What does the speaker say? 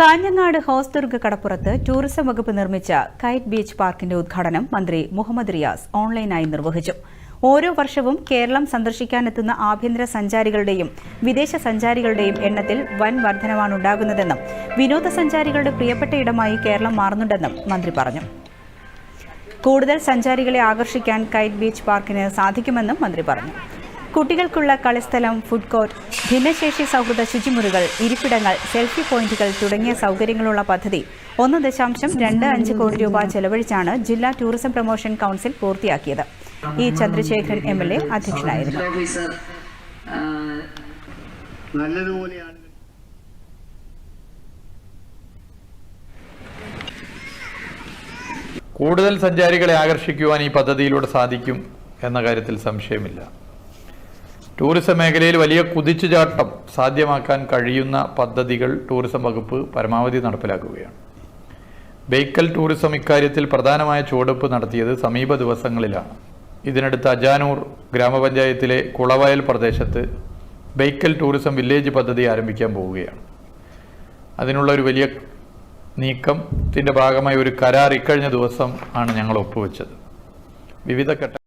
കാഞ്ഞങ്ങാട് ഹോസ്ദുർഗ് കടപ്പുറത്ത് ടൂറിസം വകുപ്പ് നിർമ്മിച്ച കൈറ്റ് ബീച്ച് പാർക്കിന്റെ ഉദ്ഘാടനം മന്ത്രി മുഹമ്മദ് റിയാസ് ഓൺലൈനായി നിർവഹിച്ചു. ഓരോ വർഷവും കേരളം സന്ദർശിക്കാനെത്തുന്ന ആഭ്യന്തര സഞ്ചാരികളുടെയും വിദേശ സഞ്ചാരികളുടെയും എണ്ണത്തിൽ വൻ വർധനവാണുണ്ടാകുന്നതെന്നും വിനോദസഞ്ചാരികളുടെ പ്രിയപ്പെട്ട ഇടമായി കേരളം മാറുന്നുണ്ടെന്നും മന്ത്രി പറഞ്ഞു. കൂടുതൽ സഞ്ചാരികളെ ആകർഷിക്കാൻ കൈറ്റ് ബീച്ച് പാർക്കിന് സാധിക്കുമെന്നും മന്ത്രി പറഞ്ഞു. കുട്ടികൾക്കുള്ള കളിസ്ഥലം ഫുഡ് കോർട്ട് ഭിന്നശേഷി സൗഹൃദ ശുചിമുറികൾ ഇരിപ്പിടങ്ങൾ സെൽഫി പോയിന്റുകൾ തുടങ്ങിയ സൗകര്യങ്ങളുള്ള പദ്ധതി ഒന്ന് ദശാംശം രണ്ട് അഞ്ച് കോടി രൂപ ചെലവഴിച്ചാണ് ജില്ലാ ടൂറിസം പ്രൊമോഷൻ കൌൺസിൽ പൂർത്തിയാക്കിയത്. E Chandrasekharan M L A അധ്യക്ഷനായിരുന്നു. കൂടുതൽ സഞ്ചാരികളെ ആകർഷിക്കുവാൻ ഈ പദ്ധതിയിലൂടെ സാധിക്കും എന്ന കാര്യത്തിൽ സംശയമില്ല. ടൂറിസം മേഖലയിൽ വലിയ കുതിച്ചുചാട്ടം സാധ്യമാക്കാൻ കഴിയുന്ന പദ്ധതികൾ ടൂറിസം വകുപ്പ് പരമാവധി നടപ്പിലാക്കുകയാണ്. ബേക്കൽ ടൂറിസം ഇക്കാര്യത്തിൽ പ്രധാനമായ ചുവടുവെപ്പ് നടത്തിയത് സമീപ ദിവസങ്ങളിലാണ്. ഇതിനടുത്ത് അജാനൂർ ഗ്രാമപഞ്ചായത്തിലെ കുളവയൽ പ്രദേശത്ത് ബേക്കൽ ടൂറിസം വില്ലേജ് പദ്ധതി ആരംഭിക്കാൻ പോവുകയാണ്. അതിനുള്ള ഒരു വലിയ നീക്കത്തിന്റെ ഭാഗമായി ഒരു കരാർ ഇക്കഴിഞ്ഞ ദിവസം ആണ് ഞങ്ങൾ ഒപ്പുവെച്ചത്. വിവിധ ഘട്ട